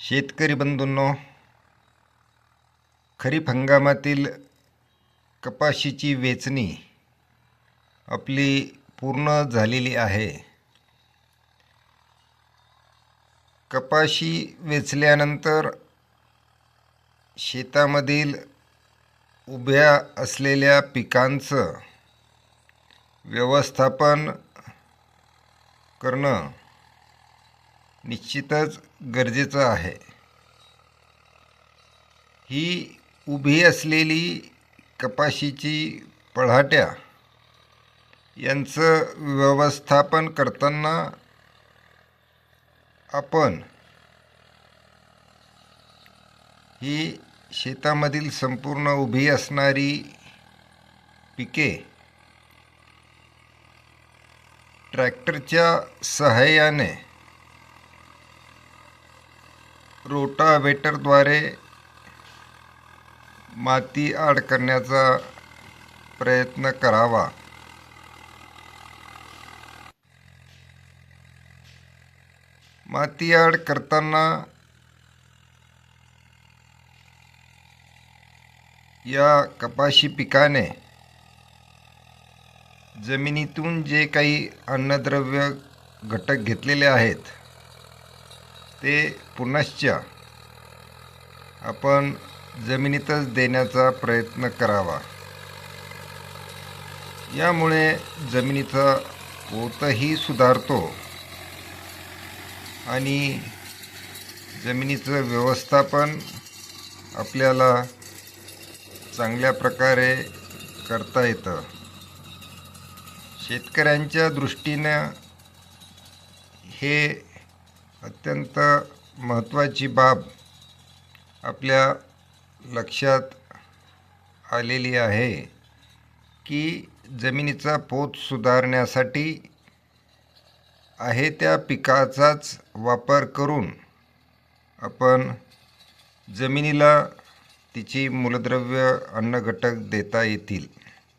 शेतकरी बंधूंनो खरीप हंगामातील कपाशीची वेचणी आपली पूर्ण झालेली आहे. कपाशी वेचल्यानंतर शेतामधील उभ्या असलेल्या पिकांचं व्यवस्थापन करणं निश्चितच गरजेचं आहे. ही उभी असलेली कपाशीची पळाट्या यांचं व्यवस्थापन करताना आपण ही शेतामधील संपूर्ण उभी असणारी पिके ट्रॅक्टरच्या सहाय्याने रोटावेटरद्वारे माती आड करण्याचा प्रयत्न करावा. माती आड करताना या कपाशी पिकाने जमिनीतून जे काही अन्नद्रव्य घटक घेतलेले आहेत ते पुनश्च आपण जमिनीतच देण्याचा प्रयत्न करावा. यामुळे जमिनीचा पोतही सुधारतो आणि जमिनीचं व्यवस्थापन आपल्याला चांगल्या प्रकारे करता येतं. शेतकऱ्यांच्या दृष्टीनं हे अत्यंत महत्त्वाची बाब आपल्या लक्षात आलेली आहे की जमिनीचा पोत सुधारण्यासाठी आहे त्या पिकाचाच वापर करून आपण जमिनीला तिची मूलद्रव्य अन्नघटक देता येतील.